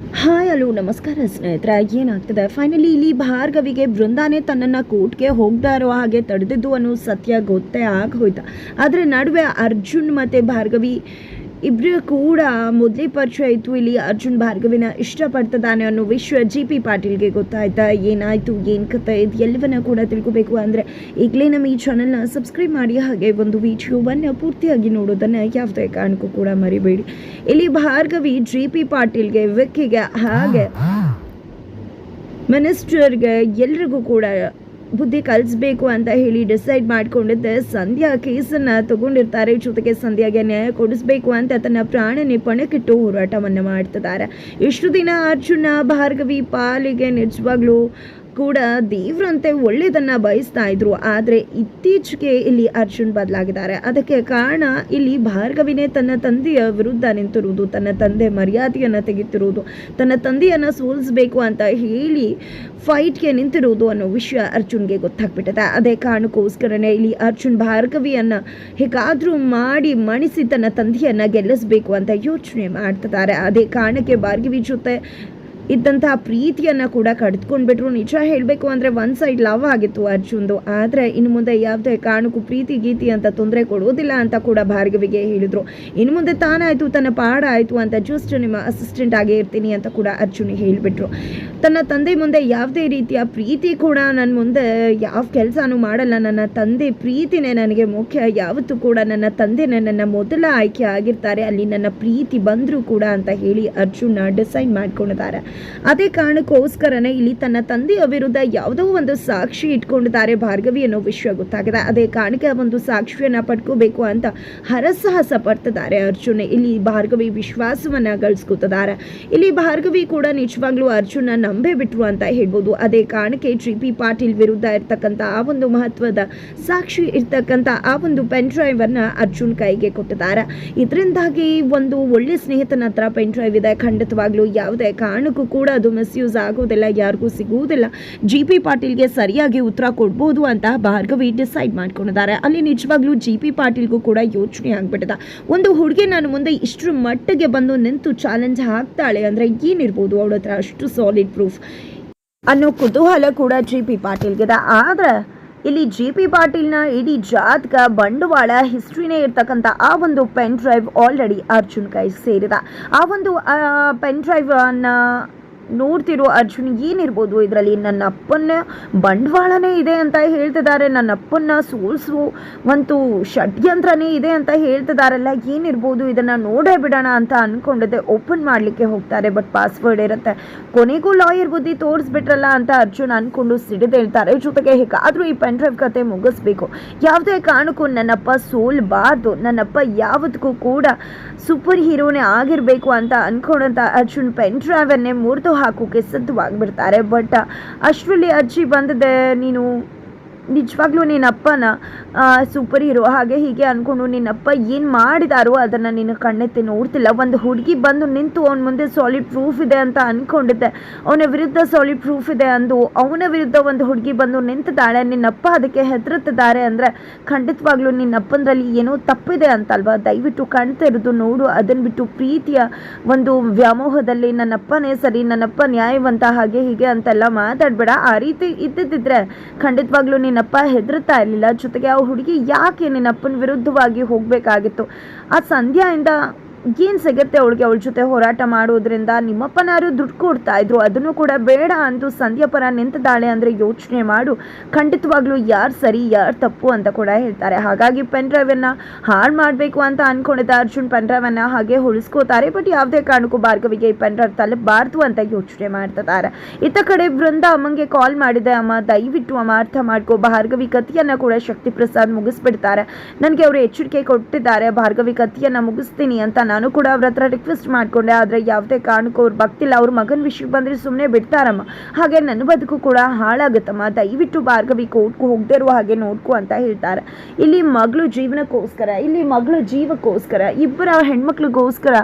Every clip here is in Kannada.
ಹಾಯ್ ಅಲೋ ನಮಸ್ಕಾರ ಸ್ನೇಹಿತರೆ. ಏನಾಗ್ತದೆ? ಫೈನಲಿ ಇಲ್ಲಿ ಭಾರ್ಗವಿಗೆ ಬೃಂದಾನೇ ತನ್ನನ್ನು ಕೋರ್ಟ್ಗೆ ಹೋಗ್ತಾ ಇರೋ ಹಾಗೆ ತಡೆದಿದ್ದು ಅನ್ನೋ ಸತ್ಯ ಗೊತ್ತೇ ಆಗೋಯ್ತು ಆದರೆ ನಡುವೆ ಅರ್ಜುನ್ ಮತ್ತು ಭಾರ್ಗವಿ ಇಬ್ಬರು ಕೂಡ ಮೊದಲೇ ಪರಿಚಯ ಆಯಿತು. ಇಲ್ಲಿ ಅರ್ಜುನ್ ಭಾರ್ಗವಿನ ಇಷ್ಟಪಡ್ತದಾನೆ ಅನ್ನೋ ವಿಷಯ ಜಿ ಪಿ ಪಾಟೀಲ್ಗೆ ಗೊತ್ತಾಯ್ತಾ? ಏನಾಯಿತು? ಏನು ಕತೆ ಇದು ಎಲ್ಲವನ್ನ ಕೂಡ ತಿಳ್ಕೊಬೇಕು ಅಂದರೆ ಈಗಲೇ ನಮ್ಮ ಈ ಚಾನಲ್ನ ಸಬ್ಸ್ಕ್ರೈಬ್ ಮಾಡಿ. ಹಾಗೆ ಒಂದು ವಿಡಿಯೋವನ್ನು ಪೂರ್ತಿಯಾಗಿ ನೋಡೋದನ್ನು ಯಾವುದೇ ಕಾರಣಕ್ಕೂ ಕೂಡ ಮರಿಬೇಡಿ. ಇಲ್ಲಿ ಭಾರ್ಗವಿ ಜಿ ಪಿ ಪಾಟೀಲ್ಗೆ ವಿಕ್ಕಿಗೆ ಹಾಗೆ ಮಿನಿಸ್ಟರ್ಗೆ ಎಲ್ರಿಗೂ ಕೂಡ ಬುದ್ಧಿ ಕಲಿಸ್ಬೇಕು ಅಂತ ಹೇಳಿ ಡಿಸೈಡ್ ಮಾಡಿಕೊಂಡಿದ್ದ. ಸಂಧ್ಯಾ ಕೇಸನ್ನು ತಗೊಂಡಿರ್ತಾರೆ. ಜೊತೆಗೆ ಸಂಧ್ಯಾಗೆ ನ್ಯಾಯ ಕೊಡಿಸ್ಬೇಕು ಅಂತ ತನ್ನ ಪ್ರಾಣನೆ ಪಣಕ್ಕಿಟ್ಟು ಹೋರಾಟವನ್ನು ಮಾಡ್ತಿದ್ದಾರೆ. ಇಷ್ಟು ದಿನ ಅರ್ಜುನ, ಭಾರ್ಗವಿ, ಪಾಲಿಗೆ ನಿಜವಾಗ್ಲೂ ಕೂಡ ದೇವ್ರಂತೆ ಒಳ್ಳೆಯದನ್ನು ಬಯಸ್ತಾ ಇದ್ರು. ಆದರೆ ಇತ್ತೀಚೆಗೆ ಇಲ್ಲಿ ಅರ್ಜುನ್ ಬದಲಾಗಿದ್ದಾರೆ. ಅದಕ್ಕೆ ಕಾರಣ ಇಲ್ಲಿ ಭಾರ್ಗವಿನೇ ತನ್ನ ತಂದೆಯ ವಿರುದ್ಧ ನಿಂತಿರುವುದು, ತನ್ನ ತಂದೆ ಮರ್ಯಾದೆಯನ್ನು ತೆಗೆತಿರುವುದು ತನ್ನ ತಂದೆಯನ್ನು ಸೋಲಿಸಬೇಕು ಅಂತ ಹೇಳಿ ಫೈಟ್ಗೆ ನಿಂತಿರುವುದು ಅನ್ನೋ ವಿಷಯ ಅರ್ಜುನ್ಗೆ ಗೊತ್ತಾಗ್ಬಿಟ್ಟಿದೆ. ಅದೇ ಕಾರಣಕ್ಕೋಸ್ಕರನೇ ಇಲ್ಲಿ ಅರ್ಜುನ್ ಭಾರ್ಗವಿಯನ್ನು ಹೇಗಾದರೂ ಮಾಡಿ ಮಣಿಸಿ ತನ್ನ ತಂದೆಯನ್ನು ಗೆಲ್ಲಿಸಬೇಕು ಅಂತ ಯೋಚನೆ ಮಾಡ್ತಿದ್ದಾರೆ. ಅದೇ ಕಾರಣಕ್ಕೆ ಭಾರ್ಗವಿ ಜೊತೆ ಇದ್ದಂತಹ ಪ್ರೀತಿಯನ್ನು ಕೂಡ ಕಡ್ದುಕೊಂಡ್ಬಿಟ್ರು. ನಿಜ ಹೇಳಬೇಕು ಅಂದರೆ ಒನ್ ಸೈಡ್ ಲವ್ ಆಗಿತ್ತು ಅರ್ಜುನ್ದು. ಆದರೆ ಇನ್ನು ಮುಂದೆ ಯಾವುದೇ ಕಾರಣಕ್ಕೂ ಪ್ರೀತಿ, ಗೀತಿ ಅಂತ ತೊಂದರೆ ಕೊಡೋದಿಲ್ಲ ಅಂತ ಕೂಡ ಭಾರ್ಗವಿಗೆ ಹೇಳಿದರು. ಇನ್ನು ಮುಂದೆ ತಾನಾಯಿತು ತನ್ನ ಪಾಡ ಆಯಿತು ಅಂತ ಜಸ್ಟ್ ನಿಮ್ಮ ಅಸಿಸ್ಟೆಂಟ್ ಆಗೇ ಇರ್ತೀನಿ ಅಂತ ಕೂಡ ಅರ್ಜುನ್ ಹೇಳಿಬಿಟ್ರು. ತನ್ನ ತಂದೆ ಮುಂದೆ ಯಾವುದೇ ರೀತಿಯ ಪ್ರೀತಿ ಕೂಡ ನನ್ನ ಮುಂದೆ ಯಾವ ಕೆಲಸನೂ ಮಾಡಲ್ಲ. ನನ್ನ ತಂದೆ ಪ್ರೀತಿನೇ ನನಗೆ ಮುಖ್ಯ. ಯಾವತ್ತೂ ಕೂಡ ನನ್ನ ತಂದೆ ನನ್ನ ಮೊದಲ ಆಯ್ಕೆ ಆಗಿರ್ತಾರೆ. ಅಲ್ಲಿ ನನ್ನ ಪ್ರೀತಿ ಬಂದರೂ ಕೂಡ ಅಂತ ಹೇಳಿ ಅರ್ಜುನ ಡಿಸೈಡ್ ಮಾಡ್ಕೊಂಡಿದ್ದಾರೆ. ಅದೇ ಕಾರಣಕ್ಕೋಸ್ಕರನೇ ಇಲ್ಲಿ ತನ್ನ ತಂದೆಯ ವಿರುದ್ಧ ಯಾವುದೋ ಒಂದು ಸಾಕ್ಷಿ ಇಟ್ಕೊಂಡಿದ್ದಾರೆ. ಭಾರ್ಗವಿ ಅನ್ನೋ ವಿಷಯ ಗೊತ್ತಾಗಿದೆ. ಅದೇ ಕಾರಣಕ್ಕೆ ಒಂದು ಸಾಕ್ಷಿಯನ್ನ ಪಡ್ಕೋಬೇಕು ಅಂತ ಹರಸಾಹಸ ಪಡ್ತಿದ್ದಾರೆ ಅರ್ಜುನ್. ಇಲ್ಲಿ ಭಾರ್ಗವಿ ವಿಶ್ವಾಸವನ್ನ ಗಳಿಸ್ಕೊತಿದ್ದಾರೆ. ಇಲ್ಲಿ ಭಾರ್ಗವಿ ಕೂಡ ನಿಜವಾಗ್ಲೂ ಅರ್ಜುನ ನಂಬೇ ಬಿಟ್ರು ಅಂತ ಹೇಳ್ಬೋದು. ಅದೇ ಕಾರಣಕ್ಕೆ ಜಿ ಪಿ ಪಾಟೀಲ್ ವಿರುದ್ಧ ಇರ್ತಕ್ಕಂಥ ಆ ಒಂದು ಮಹತ್ವದ ಸಾಕ್ಷಿ ಇರ್ತಕ್ಕಂಥ ಆ ಒಂದು ಪೆನ್ ಡ್ರೈವ್ ಅನ್ನ ಅರ್ಜುನ್ ಕೈಗೆ ಕೊಟ್ಟಿದ್ದಾರೆ. ಇದರಿಂದಾಗಿ ಒಂದು ಒಳ್ಳೆ ಸ್ನೇಹಿತನ ಹತ್ರ ಪೆನ್ ಡ್ರೈವ್ ಇದೆ. ಖಂಡಿತವಾಗ್ಲೂ ಯಾವುದೇ ಕಾರಣಕ್ಕೂ ಕೂಡ ಅದು ಮಿಸ್ಯೂಸ್ ಆಗೋದಿಲ್ಲ, ಯಾರಿಗೂ ಸಿಗುವುದಿಲ್ಲ. ಜಿ ಪಿ ಪಾಟೀಲ್ಗೆ ಸರಿಯಾಗಿ ಉತ್ತರ ಕೊಡ್ಬೋದು ಅಂತ ಭಾರ್ಗವಿ ಡಿಸೈಡ್ ಮಾಡ್ಕೊಂಡಿದ್ದಾರೆ. ಅಲ್ಲಿ ನಿಜವಾಗ್ಲೂ ಜಿ ಪಿ ಪಾಟೀಲ್ಗೂ ಕೂಡ ಯೋಚನೆ ಆಗ್ಬಿಟ್ಟಿದೆ. ಒಂದು ಹುಡುಗಿ ನಾನು ಮುಂದೆ ಇಷ್ಟರ ಮಟ್ಟಿಗೆ ಬಂದು ನಿಂತು ಚಾಲೆಂಜ್ ಹಾಕ್ತಾಳೆ ಅಂದರೆ ಏನಿರ್ಬೋದು ಅವಳ ಹತ್ರ ಅಷ್ಟು ಸಾಲಿಡ್ ಪ್ರೂಫ್ ಅನ್ನೋ ಕುತೂಹಲ ಕೂಡ ಜಿ ಪಿ ಪಾಟೀಲ್ಗಿದೆ ಆದರೆ ಇಲ್ಲಿ ಜಿ ಪಿ ಪಾಟೀಲ್ನ ಇಡೀ ಜಾತಕ, ಬಂಡವಾಳ ಹಿಸ್ಟ್ರಿನೇ ಇರ್ತಕ್ಕಂಥ ಆ ಒಂದು ಪೆನ್ ಡ್ರೈವ್ ಆಲ್ರೆಡಿ ಅರ್ಜುನ್ ಕೈ ಸೇರಿದ. ಆ ಒಂದು ಪೆನ್ ಡ್ರೈವ್ ಅನ್ನ ನೋಡ್ತಿರೋ ಅರ್ಜುನ್ ಏನಿರ್ಬೋದು ಇದರಲ್ಲಿ? ನನ್ನ ಅಪ್ಪನ ಬಂಡವಾಳನೇ ಇದೆ ಅಂತ ಹೇಳ್ತಿದ್ದಾರೆ ನನ್ನ ಸೋಲಿಸುವ ಒಂದು ಷಡ್ಯಂತ್ರನೇ ಇದೆ ಅಂತ ಹೇಳ್ತಿದಾರಲ್ಲ, ಏನಿರ್ಬೋದು ಇದನ್ನು ನೋಡೇ ಬಿಡೋಣ ಅಂತ ಅಂದ್ಕೊಂಡಿದ್ದೆ ಓಪನ್ ಮಾಡಲಿಕ್ಕೆ ಹೋಗ್ತಾರೆ, ಬಟ್ ಪಾಸ್ವರ್ಡ್ ಇರುತ್ತೆ. ಕೊನೆಗೂ ಲಾಯರ್ ಬುದ್ಧಿ ತೋರಿಸ್ಬಿಟ್ರಲ್ಲ ಅಂತ ಅರ್ಜುನ್ ಅಂದ್ಕೊಂಡು ಸಿಡಿದೇಳ್ತಾರೆ ಜೊತೆಗೆ ಹೇಗಾದರೂ ಈ ಪೆನ್ ಡ್ರೈವ್ ಕತೆ ಮುಗಿಸ್ಬೇಕು. ಯಾವುದೇ ಕಾರಣಕ್ಕೂ ನನ್ನಪ್ಪ ಸೋಲ್ಬಾರ್ದು. ನನ್ನಪ್ಪ ಯಾವತ್ತಿಗೂ ಕೂಡ ಸೂಪರ್ ಹೀರೋನೇ ಆಗಿರಬೇಕು ಅಂತ ಅಂದ್ಕೊಂಡಂತ ಅರ್ಜುನ್ ಪೆನ್ ಡ್ರೈವನ್ನೇ ಮುರಿದು ಹಾಕೋಕೆ ಸಿದ್ಧವಾಗಿಬಿಡ್ತಾರೆ. ಬಟ್ ಅಷ್ಟರಲ್ಲಿ ಅಜ್ಜಿ ಬಂದಿದೆ ನೀನು ನಿಜವಾಗ್ಲೂ ನಿನ್ನಪ್ಪನ ಸೂಪರ್ ಹೀರೋ ಹಾಗೆ ಹೀಗೆ ಅಂದ್ಕೊಂಡು ನಿನ್ನಪ್ಪ ಏನು ಮಾಡಿದಾರೋ ಅದನ್ನು ನಿನ್ನ ಕಣ್ಣೆತ್ತಿ ನೋಡ್ತಿಲ್ಲ. ಒಂದು ಹುಡುಗಿ ಬಂದು ನಿಂತು ಅವನ ಮುಂದೆ ಸಾಲಿಡ್ ಪ್ರೂಫ್ ಇದೆ ಅಂತ ಅಂದ್ಕೊಂಡಿದ್ದೆ ಅವನ ವಿರುದ್ಧ ಸಾಲಿಡ್ ಪ್ರೂಫ್ ಇದೆ ಅಂದು, ಅವನ ವಿರುದ್ಧ ಒಂದು ಹುಡುಗಿ ಬಂದು ನಿಂತಿದ್ದಾಳೆ. ನಿನ್ನಪ್ಪ ಅದಕ್ಕೆ ಹೆದರುತ್ತಿದ್ದಾರೆ ಅಂದರೆ ಖಂಡಿತವಾಗ್ಲೂ ನಿನ್ನಪ್ಪಂದ್ರಲ್ಲಿ ಏನೋ ತಪ್ಪಿದೆ ಅಂತಲ್ವ? ದಯವಿಟ್ಟು ಕಾಣ್ತಿರೋದು ನೋಡು. ಅದನ್ನು ಬಿಟ್ಟು ಪ್ರೀತಿಯ ಒಂದು ವ್ಯಾಮೋಹದಲ್ಲಿ ನನ್ನಪ್ಪನೇ ಸರಿ ನನ್ನಪ್ಪ ನ್ಯಾಯವಂತ, ಹಾಗೆ ಹೀಗೆ ಅಂತೆಲ್ಲ ಮಾತಾಡಬೇಡ. ಆ ರೀತಿ ಇದ್ದಿದ್ದಿದ್ರೆ ಖಂಡಿತವಾಗ್ಲೂ ನಿನ್ನಪ್ಪ ಹೆದರ್ತಾ ಇರಲಿಲ್ಲ. ಜೊತೆಗೆ ಆ ಹುಡುಗಿ ಯಾಕೆ ನಿನ್ನಪ್ಪನ ವಿರುದ್ಧವಾಗಿ ಹೋಗಬೇಕಾಗಿತ್ತು? ಆ ಸಂಧ್ಯಾಯಿಂದ ಏನು ಸಿಗುತ್ತೆ, ಅವಳಿಗೆ ಅವಳ ಜೊತೆ ಹೋರಾಟ ಮಾಡೋದ್ರಿಂದ ನಿಮ್ಮಪ್ಪನಾರು ದುಡ್ಡು ಕೊಡ್ತಾ ಇದ್ರು, ಅದನ್ನು ಕೂಡ ಬೇಡ ಅಂದು ಸಂಧ್ಯಾ ಪರ ನಿಂತಿದ್ದಾಳೆ ಅಂದರೆ ಯೋಚನೆ ಮಾಡು. ಖಂಡಿತವಾಗ್ಲೂ ಯಾರು ಸರಿ, ಯಾರು ತಪ್ಪು ಅಂತ ಕೂಡ ಹೇಳ್ತಾರೆ. ಹಾಗಾಗಿ ಪೆನ್ ಡ್ರೈವನ್ನು ಹಾಳು ಮಾಡಬೇಕು ಅಂತ ಅಂದ್ಕೊಂಡಿದ್ದ ಅರ್ಜುನ್ ಪೆನ್ ಡ್ರೈವನ್ನು ಹಾಗೆ ಉಳಿಸ್ಕೋತಾರೆ, ಬಟ್ ಯಾವುದೇ ಕಾರಣಕ್ಕೂ ಭಾರ್ಗವಿಗೆ ಈ ಪೆನ್ ಡ್ರೈವ್ ತಲುಪಬಾರ್ದು ಅಂತ ಯೋಚನೆ ಮಾಡ್ತಿದ್ದಾರೆ. ಇತ್ತ ಕಡೆ ವೃಂದ ಅಮ್ಮಂಗೆ ಕಾಲ್ ಮಾಡಿದೆ, ಅಮ್ಮ, ದಯವಿಟ್ಟು ಅಮ್ಮ, ಅರ್ಥ ಮಾಡ್ಕೋ. ಭಾರ್ಗವಿ ಕಥೆಯನ್ನು ಕೂಡ ಶಕ್ತಿ ಪ್ರಸಾದ್ ಮುಗಿಸ್ಬಿಡ್ತಾರೆ. ನನಗೆ ಅವರು ಎಚ್ಚರಿಕೆ ಕೊಟ್ಟಿದ್ದಾರೆ. ಭಾರ್ಗವಿ ಕಥೆಯನ್ನು ಮುಗಿಸ್ತೀನಿ ಅಂತ ಕೂಡ ಅವ್ರ ಹತ್ರ ರಿಕ್ವೆಸ್ಟ್ ಮಾಡ್ಕೊಂಡೆ, ಆದರೆ ಯಾವುದೇ ಕಾರಣಕ್ಕೂ ಅವ್ರು ಬಗ್ತಿಲ್ಲ ಅವ್ರ ಮಗನ ವಿಷಯಕ್ಕೆ ಬಂದರೆ ಸುಮ್ಮನೆ ಬಿಡ್ತಾರಮ್ಮ. ಹಾಗೆ ನನ್ನ ಬದುಕು ಕೂಡ ಹಾಳಾಗುತ್ತಮ್ಮ. ದಯವಿಟ್ಟು ಭಾರ್ಗವಿ ಕೋರ್ಟ್ಗೂ ಹೋಗದೆ ಇರುವ ಹಾಗೆ ನೋಡ್ಕೊ ಅಂತ ಹೇಳ್ತಾರೆ. ಇಲ್ಲಿ ಮಗಳು ಜೀವನಕ್ಕೋಸ್ಕರ, ಇಲ್ಲಿ ಮಗಳ ಜೀವಕ್ಕೋಸ್ಕರ, ಇಬ್ಬರ ಹೆಣ್ಮಕ್ಳಿಗೋಸ್ಕರ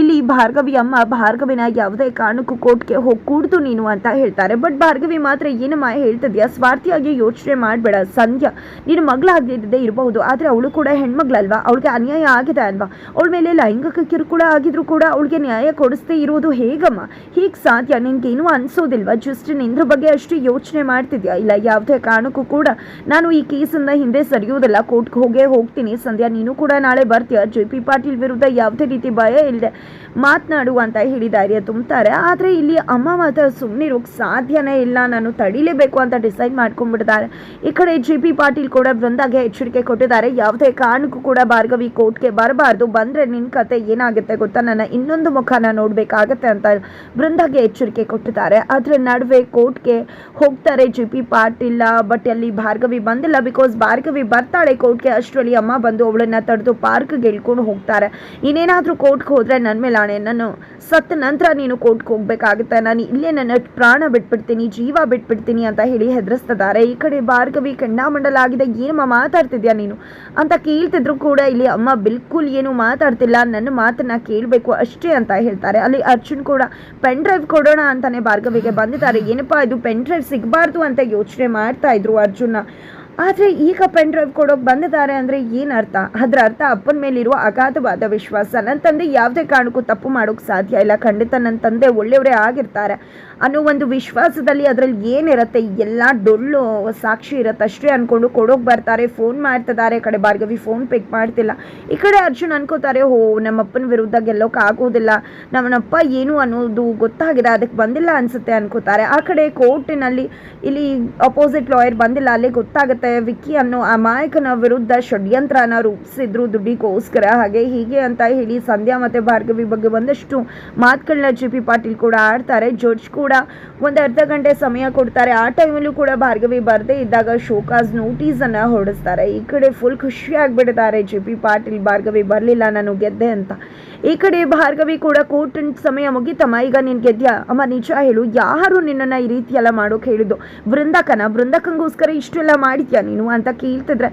ಇಲ್ಲಿ ಭಾರ್ಗವಿ ಅಮ್ಮ, ಭಾರ್ಗವಿನ ಯಾವುದೇ ಕಾರಣಕ್ಕೂ ಕೋರ್ಟ್ಗೆ ಹೋಗಿ ಕೂಡ್ದು ನೀನು ಅಂತ ಹೇಳ್ತಾರೆ. ಬಟ್ ಭಾರ್ಗವಿ ಮಾತ್ರ ಏನಮ್ಮ ಹೇಳ್ತಿದ್ಯಾ? ಸ್ವಾರ್ಥಿಯಾಗಿ ಯೋಚನೆ ಮಾಡಬೇಡ, ಸಂಧ್ಯಾ. ನಿನ್ನ ಮಗಳಾಗದಿದ್ದೇ ಇರಬಹುದು, ಆದರೆ ಅವಳು ಕೂಡ ಹೆಣ್ಮಗಳಲ್ವಾ? ಅವಳಿಗೆ ಅನ್ಯಾಯ ಆಗಿದೆ ಅಲ್ವಾ? ಅವಳ ಮೇಲೆ ಲೈಂಗಿಕ ಕಿರುಕುಳ ಆಗಿದ್ರು ಕೂಡ ಅವಳಿಗೆ ನ್ಯಾಯ ಕೊಡಿಸ್ತೇ ಇರೋದು ಹೇಗಮ್ಮ? ಹೀಗೆ ಸಾಧ್ಯ? ನಿನ್ಗೇನು ಅನ್ಸೋದಿಲ್ವಾ? ಜಸ್ಟ್ ನಿಂದ್ರ ಬಗ್ಗೆ ಅಷ್ಟು ಯೋಚನೆ ಮಾಡ್ತಿದ್ಯಾ? ಇಲ್ಲ, ಯಾವುದೇ ಕಾರಣಕ್ಕೂ ಕೂಡ ನಾನು ಈ ಕೇಸಿಂದ ಹಿಂದೆ ಸರಿಯೋದಿಲ್ಲ. ಕೋರ್ಟ್ಗೆ ಹೋಗೇ ಹೋಗ್ತೀನಿ. ಸಂಧ್ಯಾ, ನೀನು ಕೂಡ ನಾಳೆ ಬರ್ತೀಯ? ಜೆ ಪಿ ಪಾಟೀಲ್ ವಿರುದ್ಧ ಯಾವುದೇ ರೀತಿ ಭಯ ಇಲ್ಲದೆ ಮಾತನಾಡು ಅಂತ ಹೇಳಿ ಧೈರ್ಯ ತುಂಬ್ತಾರೆ. ಆದರೆ ಇಲ್ಲಿ ಅಮ್ಮ ಮಾತ್ರ ಸುಮ್ಮನಿರೋಕ್ಕೆ ಸಾಧ್ಯನೇ ಇಲ್ಲ. ನಾನು ತಡಿಲೇಬೇಕು ಅಂತ ಡಿಸೈಡ್ ಮಾಡ್ಕೊಂಡ್ಬಿಡ್ತಾರೆ. ಈ ಕಡೆ ಜೆ ಪಿ ಪಾಟೀಲ್ ಕೂಡ ಬೃಂದಾಗೆ ಎಚ್ಚರಿಕೆ ಕೊಟ್ಟಿದ್ದಾರೆ. ಯಾವುದೇ ಕಾರಣಕ್ಕೂ ಕೂಡ ಭಾರ್ಗವಿ ಕೋರ್ಟ್ಗೆ ಬರಬಾರ್ದು. ಬಂದರೆ ನಿನ್ನ ಕತೆ ಏನಾಗುತ್ತೆ ಗೊತ್ತಾ? ನನ್ನ ಇನ್ನೊಂದು ಮುಖನ ನೋಡಬೇಕಾಗತ್ತೆ ಅಂತ ಬೃಂದಾಗೆ ಎಚ್ಚರಿಕೆ ಕೊಟ್ಟಿದ್ದಾರೆ. ಅದರ ನಡುವೆ ಕೋರ್ಟ್ಗೆ ಹೋಗ್ತಾರೆ. ಜಿ ಪಿ ಪಾಟೀಲ ಬಟ್ ಅಲ್ಲಿ ಭಾರ್ಗವಿ ಬಂದಿಲ್ಲ ಬಿಕಾಸ್ ಭಾರ್ಗವಿ ಬರ್ತಾಳೆ ಕೋರ್ಟ್ಗೆ. ಅಷ್ಟರಲ್ಲಿ ಅಮ್ಮ ಬಂದು ಅವಳನ್ನ ತಡೆದು ಪಾರ್ಕ್ಗೆ ಇಳ್ಕೊಂಡು ಹೋಗ್ತಾರೆ. ಇನ್ನೇನಾದರೂ ಕೋರ್ಟ್ಗೆ ಹೋದರೆ ನನ್ನ ಮೇಲೆ ಆಣೆ. ನಾನು ಸತ್ತ ನಂತರ ನೀನು ಕೋರ್ಟ್ಗೆ ಹೋಗ್ಬೇಕಾಗುತ್ತೆ. ನಾನು ಇಲ್ಲೇ ನನ್ನ ಪ್ರಾಣ ಬಿಟ್ಬಿಡ್ತೀನಿ, ಜೀವ ಬಿಟ್ಬಿಡ್ತೀನಿ ಅಂತ ಹೇಳಿ ಹೆದರಿಸ್ತಿದ್ದಾರೆ. ಈ ಕಡೆ ಭಾರ್ಗವಿ ಕೆಂಡಾಮಂಡಲಾಗಿದೆ. ಏನಮ್ಮ ಮಾತಾಡ್ತಿದ್ಯಾ ನೀನು? ಅಂತ ಕೇಳ್ತಿದ್ರು ಕೂಡ ಇಲ್ಲಿ ಅಮ್ಮ ಬಿಲ್ಕುಲ್ ಏನು ಮಾತಾಡ್ತಿಲ್ಲ. ನನ್ನ ಮಾತನ್ನ ಕೇಳಬೇಕು ಅಷ್ಟೇ ಅಂತ ಹೇಳ್ತಾರೆ. ಅಲ್ಲಿ ಅರ್ಜುನ್ ಕೂಡ ಪೆನ್ ಡ್ರೈವ್ ಕೊಡೋಣ ಅಂತಾನೆ ಭಾರ್ಗವಿಗೆ ಬಂದಿದ್ದಾರೆ. ಏನಪ್ಪಾ ಇದು ಪೆನ್ ಡ್ರೈವ್ ಸಿಗಬಾರ್ದು ಅಂತ ಯೋಚನೆ ಮಾಡ್ತಾ ಇದ್ರು ಅರ್ಜುನ ಆದರೆ ಈಗ ಪೆನ್ ಡ್ರೈವ್ ಕೊಡೋಕೆ ಬಂದಿದ್ದಾರೆ ಅಂದರೆ ಏನು ಅರ್ಥ? ಅದರ ಅರ್ಥ ಅಪ್ಪನ ಮೇಲಿರುವ ಅಗಾಧವಾದ ವಿಶ್ವಾಸ. ನನ್ನ ತಂದೆ ಯಾವುದೇ ಕಾರಣಕ್ಕೂ ತಪ್ಪು ಮಾಡೋಕ್ಕೆ ಸಾಧ್ಯ ಇಲ್ಲ. ಖಂಡಿತ ನನ್ನ ತಂದೆ ಒಳ್ಳೆಯವರೇ ಆಗಿರ್ತಾರೆ. ಅನ್ನೋ ಒಂದು ವಿಶ್ವಾಸದಲ್ಲಿ ಅದರಲ್ಲಿ ಏನಿರುತ್ತೆ? ಎಲ್ಲ ಡೊಳ್ಳು ಸಾಕ್ಷಿ ಇರುತ್ತೆ. ಅಷ್ಟೇ ಅಂದ್ಕೊಂಡು ಕೊಡೋಕೆ ಬರ್ತಾರೆ. ಫೋನ್ ಮಾಡ್ತಿದ್ದಾರೆ. ಕಡೆ ಭಾರ್ಗವಿ ಫೋನ್ ಪಿಕ್ ಮಾಡ್ತಿಲ್ಲ. ಈ ಕಡೆ ಅರ್ಜುನ್ ಅನ್ಕೋತಾರೆ, ಹೋ, ನಮ್ಮಪ್ಪನ ವಿರುದ್ಧ ಗೆಲ್ಲೋಕೆ ಆಗೋದಿಲ್ಲ. ನಮ್ಮನಪ್ಪ ಏನು ಅನ್ನೋದು ಗೊತ್ತಾಗಿದೆ. ಅದಕ್ಕೆ ಬಂದಿಲ್ಲ ಅನ್ಸುತ್ತೆ, ಅನ್ಕೋತಾರೆ. ಆ ಕಡೆ ಕೋರ್ಟಿನಲ್ಲಿ ಇಲ್ಲಿ ಅಪೋಸಿಟ್ ಲಾಯರ್ ಬಂದಿಲ್ಲ. ಅಲ್ಲಿ ಗೊತ್ತಾಗುತ್ತೆ. ವಿಕ್ಕಿ ಅನ್ನೋ ಅಮಾಯಕನ ವಿರುದ್ಧ ಷಡ್ಯಂತ್ರನ ರೂಪಿಸಿದ್ರು ದುಡ್ಡಿಗೋಸ್ಕರ. ಹಾಗೆ ಹೀಗೆ ಅಂತ ಹೇಳಿ ಸಂಧ್ಯಾ ಮತ್ತೆ ಭಾರ್ಗವಿ ಬಗ್ಗೆ ಒಂದಷ್ಟು ಮಾತುಗಳನ್ನ ಜಿ ಪಿ ಪಾಟೀಲ್ ಕೂಡ ಆಡ್ತಾರೆ. ಜಡ್ಜ್ ಕೂಡ ಒಂದು ಅರ್ಧ ಗಂಟೆ ಸಮಯ ಕೊಡ್ತಾರೆ. ಆ ಟೈಮಲ್ಲೂ ಕೂಡ ಭಾರ್ಗವಿ ಬರದೇ ಇದ್ದಾಗ ಶೋಕಾಸ್ ನೋಟಿಸ್ ಅನ್ನ ಹೊರಡಿಸ್ತಾರೆ. ಈ ಕಡೆ ಫುಲ್ ಖುಷಿ ಬಿಡ್ತಾರೆ ಜಿ ಪಿ ಪಾಟೀಲ್, ಭಾರ್ಗವಿ ಬರಲಿಲ್ಲ, ನಾನು ಗೆದ್ದೆ ಅಂತ. ಈ ಕಡೆ ಭಾರ್ಗವಿ ಕೂಡ ಕೋರ್ಟ್ ಸಮಯ ಮುಗಿತಮ್ಮ ಈಗ ನೀನು ಗೆದ್ಯಾ? ಅಮ್ಮ, ನಿಜ ಹೇಳು, ಯಾರು ನಿನ್ನನ್ನು ಈ ರೀತಿ ಎಲ್ಲ ಮಾಡೋಕೆ ಹೇಳಿದ್ದು? ಬೃಂದಕನ ವೃಂದಕಂಗೋಸ್ಕರ ಇಷ್ಟೆಲ್ಲ ಮಾಡಿದ್ಯಾ ನೀನು ಅಂತ ಕೇಳ್ತಿದ್ರೆ.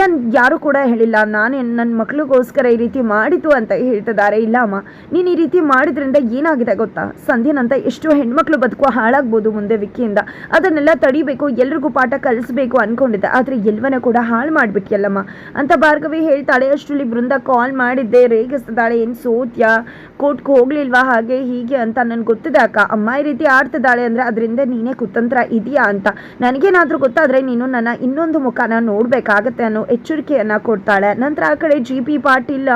ನಾನು ಯಾರು ಕೂಡ ಹೇಳಿಲ್ಲ, ನಾನೇ ನನ್ನ ಮಕ್ಳಿಗೋಸ್ಕರ ಈ ರೀತಿ ಮಾಡಿತು ಅಂತ ಹೇಳ್ತಿದ್ದಾರೆ. ಇಲ್ಲ ಅಮ್ಮ, ನೀನು ಈ ರೀತಿ ಮಾಡಿದ್ರಿಂದ ಏನಾಗಿದೆ ಗೊತ್ತಾ? ಸಂಧ್ಯನಂತ ಎಷ್ಟೋ ಹೆಣ್ಮಕ್ಳು ಬದುಕುವ ಹಾಳಾಗ್ಬೋದು ಮುಂದೆ ವಿಕ್ಕಿಯಿಂದ. ಅದನ್ನೆಲ್ಲ ತಡಿಬೇಕು, ಎಲ್ರಿಗೂ ಪಾಠ ಕಲಿಸ್ಬೇಕು ಅನ್ಕೊಂಡಿದ್ದೆ. ಆದರೆ ಎಲ್ವನ ಕೂಡ ಹಾಳು ಮಾಡಿಬಿಟ್ಟಿಯಲ್ಲಮ್ಮ ಅಂತ ಭಾರ್ಗವಿ ಹೇಳ್ತಾಳೆ, ಅಷ್ಟರಲ್ಲಿ ಬೃಂದ ಕಾಲ್ ಮಾಡಿದ್ದೆ, ರೇಗಿಸ್ತಿದ್ದಾಳೆ, ಏನು ಸೋತ್ಯಾ? ಕೋರ್ಟ್ಗೆ ಹೋಗ್ಲಿಲ್ವಾ? ಹಾಗೆ, ಹೀಗೆ ಅಂತ ನನಗೆ ಗೊತ್ತಿದೆ ಅಕ್ಕ. ಅಮ್ಮ ಈ ರೀತಿ ಆಡ್ತಿದ್ದಾಳೆ ಅಂದರೆ ಅದರಿಂದ ನೀನೇ ಕುತಂತ್ರ ಇದೆಯಾ ಅಂತ. ನನಗೇನಾದರೂ ಗೊತ್ತಾದರೆ ನೀನು ನನ್ನ ಇನ್ನೊಂದು ಮುಖನ ನೋಡಬೇಕಾಗತ್ತೆ ಅನ್ನೋ ಎಚ್ಚರಿಕೆಯನ್ನು ಕೊಡ್ತಾಳೆ. ನಂತರ ಆ ಕಡೆ ಜಿ ಪಿ ಪಾಟೀಲ್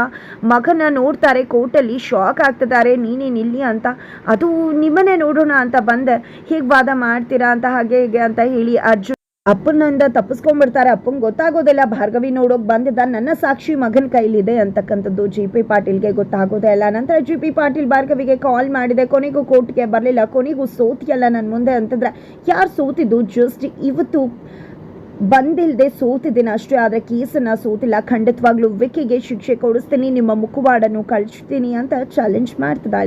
ಮಗನ ನೋಡ್ತಾರೆ, ಕೋರ್ಟಲ್ಲಿ ಶಾಕ್ ಆಗ್ತಿದ್ದಾರೆ. ನೀನೇನು ಇಲ್ಲಿ ಅಂತ. ಅದು ನಿಮ್ಮನ್ನೇ ನೋಡೋಣ ಅಂತ ಬಂದೆ. ಹೀಗೆ ವಾದ ಮಾಡ್ತೀರಾ ಅಂತ, ಹಾಗೆ ಹೀಗೆ ಅಂತ ಹೇಳಿ ಅರ್ಜುನ್ ಅಪ್ಪನಿಂದ ತಪ್ಪಿಸ್ಕೊಂಡ್ಬಿಡ್ತಾರೆ. ಅಪ್ಪಂಗೆ ಗೊತ್ತಾಗೋದಿಲ್ಲ. ಭಾರ್ಗವಿ ನೋಡೋಕೆ ಬಂದಿದ್ದ ನನ್ನ ಸಾಕ್ಷಿ ಮಗನ ಕೈಲಿದೆ ಅಂತಕ್ಕಂಥದ್ದು ಜಿ ಪಿ ಪಾಟೀಲ್ಗೆ ಗೊತ್ತಾಗೋದೇ ಇಲ್ಲ. ನಂತರ ಜಿ ಪಿ ಪಾಟೀಲ್ ಭಾರ್ಗವಿಗೆ ಕಾಲ್ ಮಾಡಿದೆ. ಕೊನೆಗೂ ಕೋರ್ಟ್ಗೆ ಬರಲಿಲ್ಲ. ಕೊನೆಗೂ ಸೋತಿಯಲ್ಲ ನನ್ನ ಮುಂದೆ ಅಂತಂದ್ರೆ. ಯಾರು ಸೋತಿದ್ದು? ಜಸ್ಟ್ ಇವತ್ತು ಬಂದಿಲ್ಲದೆ ಸೋತಿದ್ದೀನಿ ಅಷ್ಟೇ, ಆದರೆ ಕೇಸನ್ನು ಸೋತಿಲ್ಲ. ಖಂಡಿತವಾಗ್ಲೂ ವಿಕ್ಕಿಗೆ ಶಿಕ್ಷೆ ಕೊಡಿಸ್ತೀನಿ, ನಿಮ್ಮ ಮುಖವಾಡನ್ನು ಕಳಿಸ್ತೀನಿ ಅಂತ ಚಾಲೆಂಜ್ ಮಾಡ್ತಿದ್ದಾಳೆ.